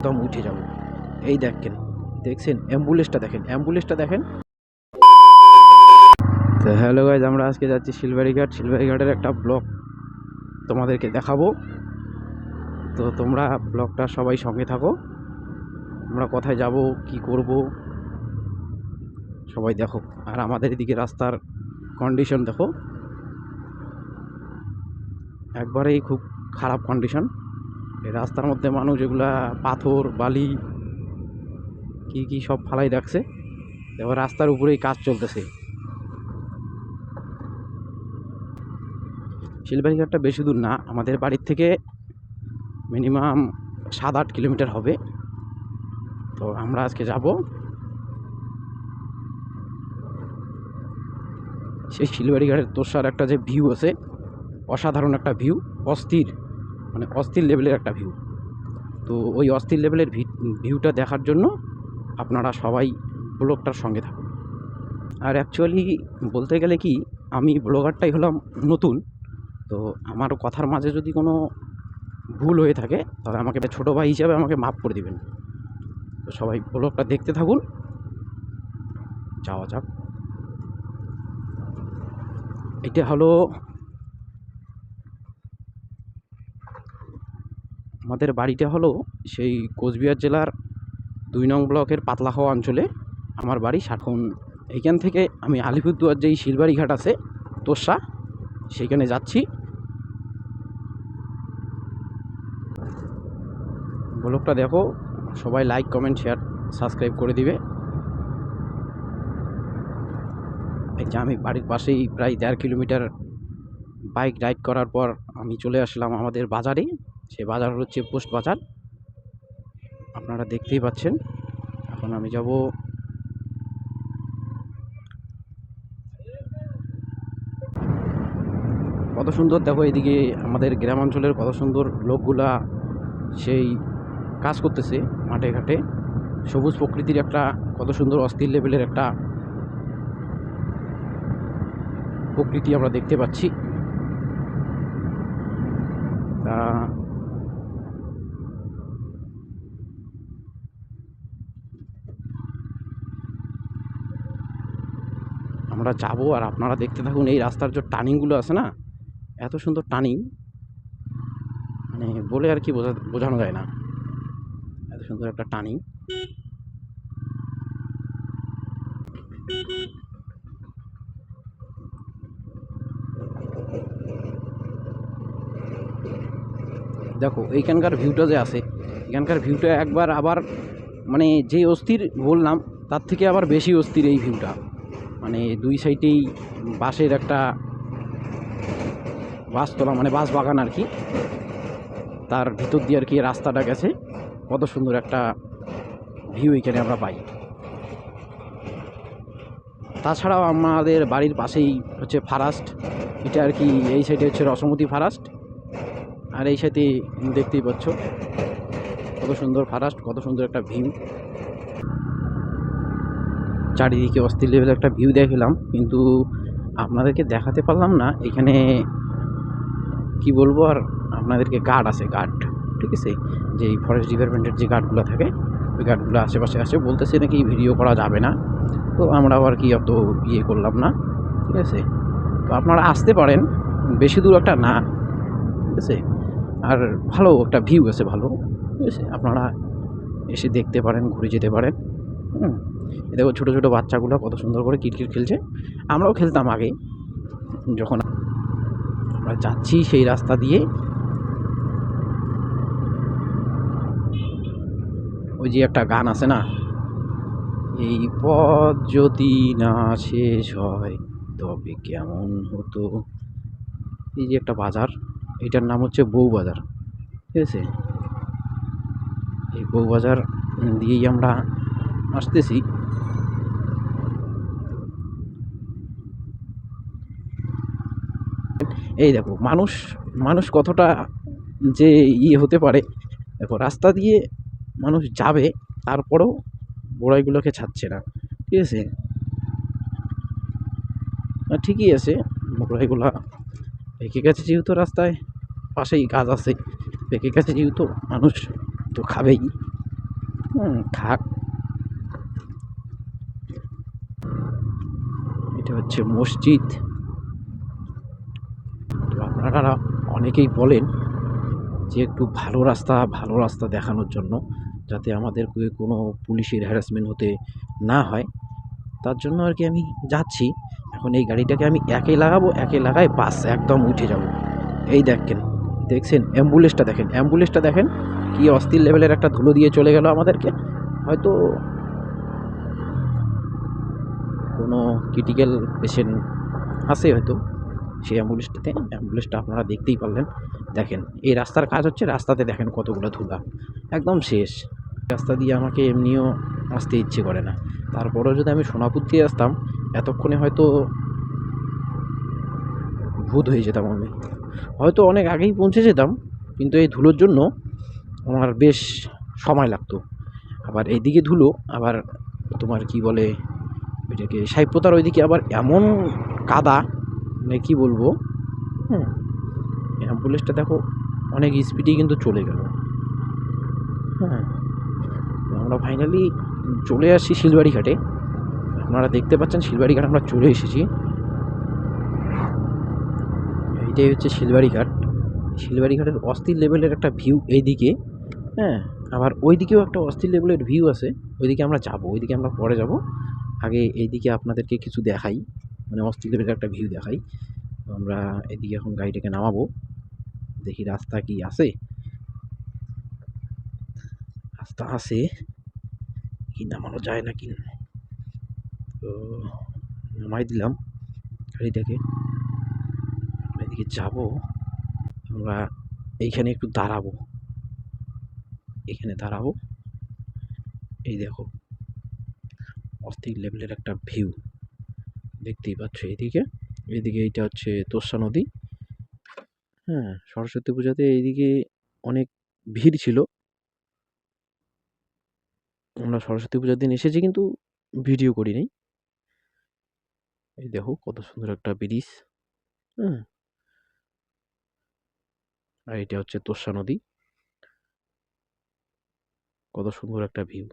একদম উঠে যাব। এই দেখেন, দেখছেন? অ্যাম্বুলেন্সটা দেখেন অ্যাম্বুলেন্সটা দেখেন। তো হ্যালো গাইজ আমরা আজকে যাচ্ছি শিলবাড়ি ঘাট শিলবাড়ি ঘাটের একটা ব্লগ তোমাদেরকে দেখাবো। তো তোমরা ব্লগটা সবাই সঙ্গে থাকো। আমরা কোথায় যাব, কি করব, সবাই দেখো। আর আমাদের এদিকে রাস্তার কন্ডিশন দেখো। একবারেই খুব খারাপ কন্ডিশন রাস্তার মধ্যে মানুষ এগুলা পাথর, বালি, কি কি সব ফালাই রাখছে। এবার রাস্তার উপরেই কাজ চলতেছে। শিলবাড়িঘাটটা বেশি দূর না, আমাদের বাড়ির থেকে মিনিমাম সাত আট কিলোমিটার হবে। তো আমরা আজকে যাব সেই শিলবাড়িঘাটের তোষার একটা যে ভিউ আছে, অসাধারণ একটা ভিউ অস্থির। মানে অস্থির লেভেলের একটা ভিউ তো ওই অস্থির লেভেলের ভিউটা দেখার জন্য আপনারা সবাই ব্লগটার সঙ্গে থাকুন। আর অ্যাকচুয়ালি বলতে গেলে কি, আমি ব্লগারটাই হলাম নতুন। তো আমার কথার মাঝে যদি কোনো ভুল হয়ে থাকে, তাহলে আমাকে ছোটো ভাই হিসাবে আমাকে মাফ করে দিবেন। তো সবাই ব্লগটা দেখতে থাকুন। যাওয়া যাক। এটা হলো আমাদের বাড়িটা হলো সেই কোচবিহার জেলার দুই নং ব্লকের পাতলাখাওয়া অঞ্চলে। আমার বাড়ি এখন এইখান থেকে আমি আলিপুরদুয়ার যেই শিলবাড়ি ঘাট আছে তোষা সেইখানে যাচ্ছি। ব্লগটা দেখো, সবাই লাইক কমেন্ট শেয়ার সাবস্ক্রাইব করে দিবে। এই যে আমি বাড়ির পাশেই প্রায় দেড় কিলোমিটার বাইক রাইড করার পর আমি চলে আসলাম আমাদের বাজারে। সে বাজার হচ্ছে পোস্ট বাজার। আপনারা দেখতেই পাচ্ছেন। এখন আমি যাব কত সুন্দর দেখো এদিকে আমাদের গ্রামাঞ্চলের কত সুন্দর লোকগুলা সেই কাজ করতেছে মাঠে ঘাটে। সবুজ প্রকৃতির একটা কত সুন্দর অস্থির লেভেলের একটা প্রকৃতি আমরা দেখতে পাচ্ছি। তা আমরা যাব আর আপনারা দেখতে থাকুন, এই রাস্তার যে টার্নিংগুলো আছে না, এত সুন্দর টার্নিং মানে বলে আর কি বোঝা বোঝানো যায় না। এত সুন্দর একটা টার্নিং দেখো, এইখানকার ভিউটা যে আছে, এখানকার ভিউটা একবার আবার মানে যে অস্থির বললাম, তার থেকে আবার বেশি অস্থির এই ভিউটা মানে দুই সাইডেই বাঁশের একটা বাসতলা মানে বাস বাগান আর কি। তার ভিতর দিয়ে আর কি রাস্তাটা গেছে। কত সুন্দর একটা ভিউ এখানে আমরা পাই। তাছাড়াও আমাদের বাড়ির পাশেই হচ্ছে ফারাস্ট এটা আর কি, এই সাইডে হচ্ছে রসমতি ফারাস্ট আর এই সাইডে দেখতেই পাচ্ছ, কত সুন্দর ফারাস্ট কত সুন্দর একটা ভিউ চারিদিকে অস্থির লেভেলের একটা ভিউ দেখলাম, কিন্তু আপনাদেরকে দেখাতে পারলাম না। এখানে কি বলব আর, আপনাদেরকে গার্ড আছে গার্ড ঠিক আছে? যে এই ফরেস্ট ডিপার্টমেন্টের যে গার্ডগুলো থাকে, ওই গার্ডগুলো আশেপাশে আছে। বলতেছে নাকি ভিডিও করা যাবে না। তো আমরা আবার কি অত ইয়ে করলাম না, ঠিক আছে? তো আপনারা আসতে পারেন, বেশি দূর একটা না, ঠিক আছে? আর ভালো একটা ভিউ আছে ভালো, ঠিক আছে? আপনারা এসে দেখতে পারেন, ঘুরে যেতে পারেন, হুম? দেখো ছোটো ছোটো বাচ্চাগুলো কত সুন্দর করে ক্রিকেট খেলছে। আমরাও খেলতাম আগে যখন আমরা যাচ্ছি সেই রাস্তা দিয়ে, ওই যে একটা গান আছে না? এই পথ যদি না শেষ হয়, তবে কেমন হতো? এই যে একটা বাজার, এটার নাম হচ্ছে বউ বাজার। ঠিক আছে? এই বউ বাজার দিয়েই আমরা আসতেছি। এই দেখো, মানুষ মানুষ কতটা যে ইয়ে হতে পারে, দেখো, রাস্তা দিয়ে মানুষ যাবে, তারপরেও বড়াইগুলোকে ছাড়ছে না, ঠিক আছে? ঠিকই আছে, বড়াইগুলা পেকে গেছে যেহেতু রাস্তায়, পাশেই গাছ আছে, পেকে গেছে যেহেতু মানুষ তো খাবেই, হুম থাক এটা হচ্ছে মসজিদ। আপনারা অনেকেই বলেন যে একটু ভালো রাস্তা ভালো রাস্তা দেখানোর জন্য যাতে আমাদেরকে কোনো পুলিশের হ্যারাসমেন্ট হতে না হয়। তার জন্য আর কি আমি যাচ্ছি। এখন এই গাড়িটাকে আমি একে লাগাবো, একে লাগাই বাস একদম উঠে যাব। এই দেখেন, দেখছেন? অ্যাম্বুলেন্সটা দেখেন অ্যাম্বুলেন্সটা দেখেন? কি অস্থির লেভেলের একটা ধুলো দিয়ে চলে গেল আমাদেরকে। হয়তো কোনো ক্রিটিক্যাল পেশেন্ট আছে হয়তো। সেই অ্যাম্বুলেন্সটাতে, অ্যাম্বুলেন্সটা আপনারা দেখতেই পারলেন। দেখেন, এই রাস্তার কাজ হচ্ছে রাস্তাতে দেখেন কতগুলো ধুলা। একদম শেষ। রাস্তা দিয়ে আমাকে এমনিও আসতে ইচ্ছে করে না। তারপরেও যদি আমি সোনাপুর দিয়ে আসতাম, এতক্ষণে হয়তো ভূত হয়ে যেতাম আমি। হয়তো অনেক আগেই পৌঁছে যেতাম, কিন্তু এই ধুলোর জন্য আমার বেশ সময় লাগতো। আবার এইদিকে ধুলো, আবার তোমার কি বলে এটাকে সাইপ্রতার ওইদিকে আবার এমন কাদা মানে কী বলব? হ্যাঁ অ্যাম্বুলেন্সটা দেখো অনেক স্পিডেই কিন্তু চলে গেল। হ্যাঁ আমরা ফাইনালি চলে আসছি শিলবাড়ি ঘাটে আপনারা দেখতে পাচ্ছেন শিলবাড়ি ঘাট আমরা চলে এসেছি। এইটাই হচ্ছে শিলবাড়ি ঘাট শিলবাড়ি ঘাটের অস্থির লেভেলের একটা ভিউ এইদিকে। হ্যাঁ আবার ওইদিকেও একটা অস্থির লেভেলের ভিউ আছে। ওইদিকে আমরা যাব ওইদিকে আমরা পরে যাব। আগে এইদিকে আপনাদেরকে কিছু দেখাই। মানে অস্থির লেভেলের একটা ভিউ দেখাই। তো আমরা এদিকে এখন গাড়িটাকে নামাবো। দেখি রাস্তা কি আছে। রাস্তা আছে। কি নামানো যায় নাকি? তো নামাই দিলাম গাড়িটাকে। আমরা এদিকে যাব। আমরা এইখানে একটু দাঁড়াবো। এখানে দাঁড়াবো। এই দেখো, অস্থির লেভেলের একটা ভিউ দেখতেই পাচ্ছ এদিকে। এদিকে এইটা হচ্ছে তোষা নদী। হ্যাঁ সরস্বতী পূজাতে এইদিকে অনেক ভিড় ছিল। আমরা সরস্বতী পূজার দিন এসেছি কিন্তু ভিডিও করিনি এই দেখো কত সুন্দর একটা ব্রিজ। হ্যাঁ। আর এটা হচ্ছে তোষা নদী। কত সুন্দর একটা ভিউ।